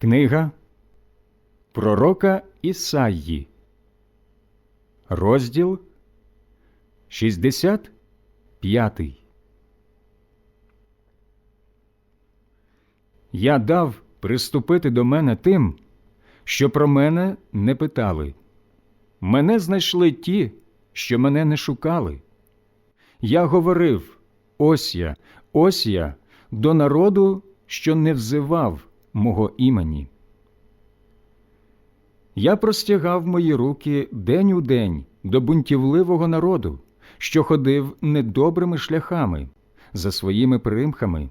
Книга Пророка Ісаї, розділ 65. Я дав приступити до мене тим, що про мене не питали. Мене знайшли ті, що мене не шукали. Я говорив ось я, ось я до народу, що не взивав мого імені. Я простягав мої руки день у день до бунтівливого народу, що ходив недобрими шляхами за своїми примхами,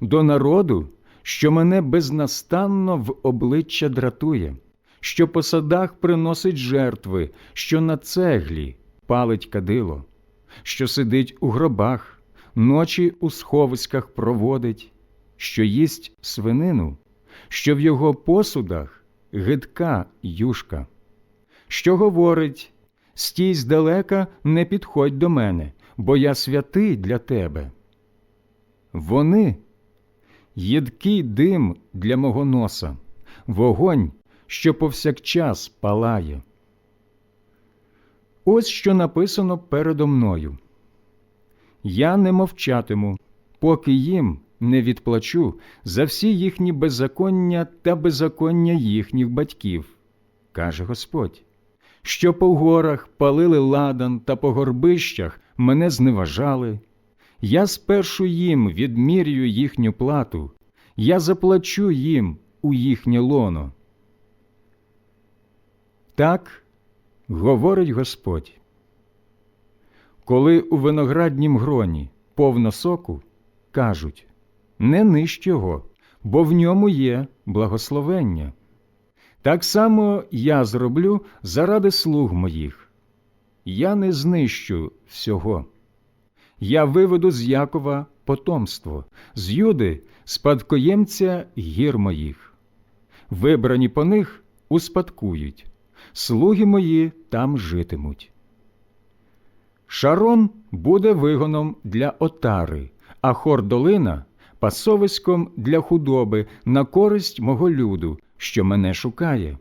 до народу, що мене безнастанно в обличчя дратує, що по садах приносить жертви, що на цеглі палить кадило, що сидить у гробах, ночі у сховиськах проводить, що їсть свинину, що в його посудах гидка юшка, що говорить стій здалека, не підходь до мене, бо я святий для тебе. Вони їдкий дим для мого носа, вогонь, що повсякчас палає. Ось що написано передо мною. Я не мовчатиму, поки їм не відплачу за всі їхні беззаконня та беззаконня їхніх батьків, каже Господь, що по горах палили ладан та по горбищах мене зневажали. Я спершу їм відмірюю їхню плату, я заплачу їм у їхнє лоно. Так говорить Господь. Коли у винограднім гроні повно соку, кажуть не нищ бо в ньому є благословення. Так само я зроблю заради слуг моїх. Я не знищу всього. Я виведу з Якова потомство, з Юди спадкоємця гір моїх. Вибрані по них успадкують, слуги мої там житимуть. Шарон буде вигоном для отари, а хор-долина – пасовиськом для худоби на користь мого люду, що мене шукає.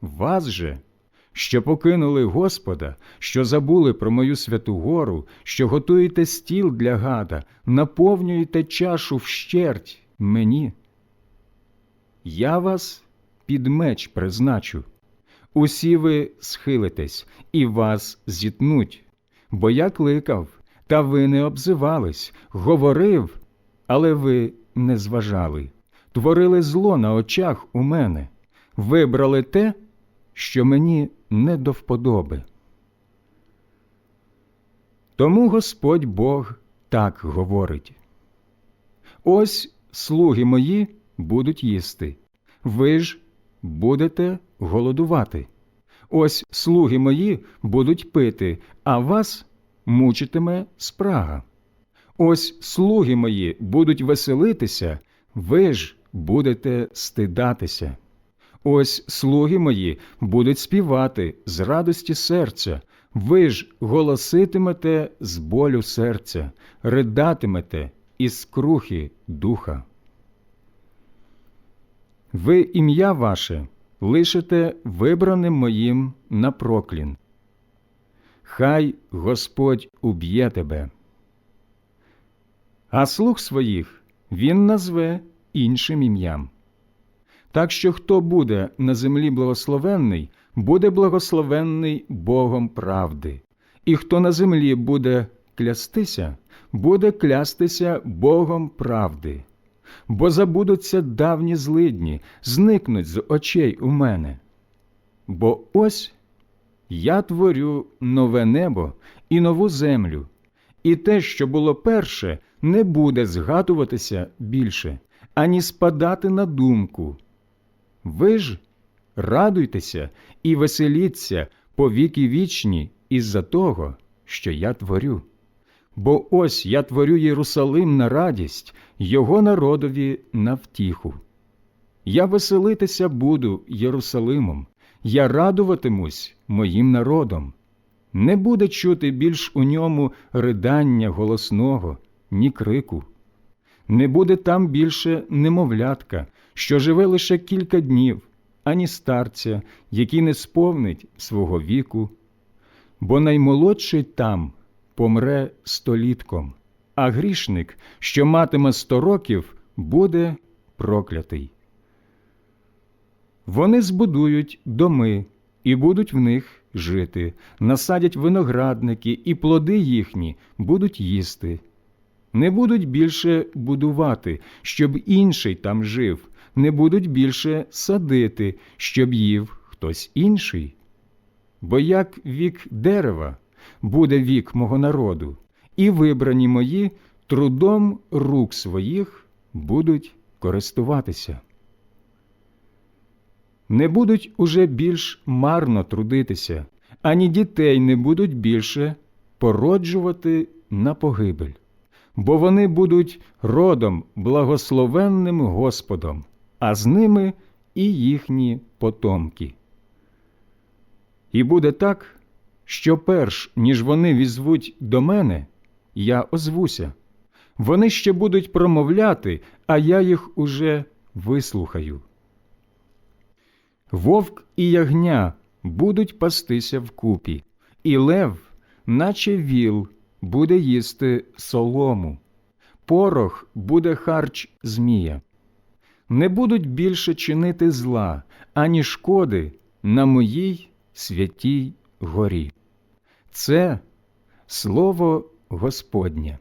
Вас же, що покинули Господа, що забули про мою святу гору, що готуєте стіл для гада, наповнюєте чашу вщерть мені. Я вас під меч призначу. Усі ви схилитесь, і вас зітнуть, бо я кликав, та ви не обзивались, говорив, але ви не зважали, творили зло на очах у мене, вибрали те, що мені не до вподоби. Тому Господь Бог так говорить Ось слуги мої будуть їсти, ви ж будете голодувати. Ось слуги мої будуть пити, а вас мучитиме спрага. Ось слуги мої будуть веселитися, ви ж будете стидатися. Ось слуги мої будуть співати з радості серця, ви ж голоситимете з болю серця, ридатимете із скрухи духа. Ви ім'я ваше лишите вибраним моїм на проклін. Хай Господь уб'є тебе. А слуг своїх він назве іншим ім'ям. Так що хто буде на землі благословенний, буде благословенний Богом правди, і хто на землі буде клястися, буде клястися Богом правди. Бо забудуться давні злидні, зникнуть з очей у мене. Бо ось я творю нове небо і нову землю, і те, що було перше, не буде згадуватися більше, ані спадати на думку. Ви ж радуйтеся і веселіться по віки вічні із-за того, що я творю. Бо ось я творю Єрусалим на радість, його народові на втіху. Я веселитися буду Єрусалимом, я радуватимусь моїм народом. Не буде чути більш у ньому ридання голосного, ні крику. Не буде там більше немовлятка, що живе лише кілька днів, ані старця, який не сповнить свого віку, бо наймолодший там помре столітком, а грішник, що матиме сто років, буде проклятий. Вони збудують доми і будуть в них жити, насадять виноградники, і плоди їхні будуть їсти. Не будуть більше будувати, щоб інший там жив, не будуть більше садити, щоб їв хтось інший. Бо як вік дерева буде вік мого народу, і вибрані мої трудом рук своїх будуть користуватися. Не будуть уже більш марно трудитися, ані дітей не будуть більше породжувати на погибель, бо вони будуть родом благословенним Господом, а з ними і їхні потомки. І буде так, що перш ніж вони візвуть до мене, я озвуся. Вони ще будуть промовляти, а я їх уже вислухаю. Вовк і ягня будуть пастися вкупі, і лев, наче віл, буде їсти солому, порох буде харч змія. Не будуть більше чинити зла, ані шкоди на моїй святій горі. Це слово Господнє.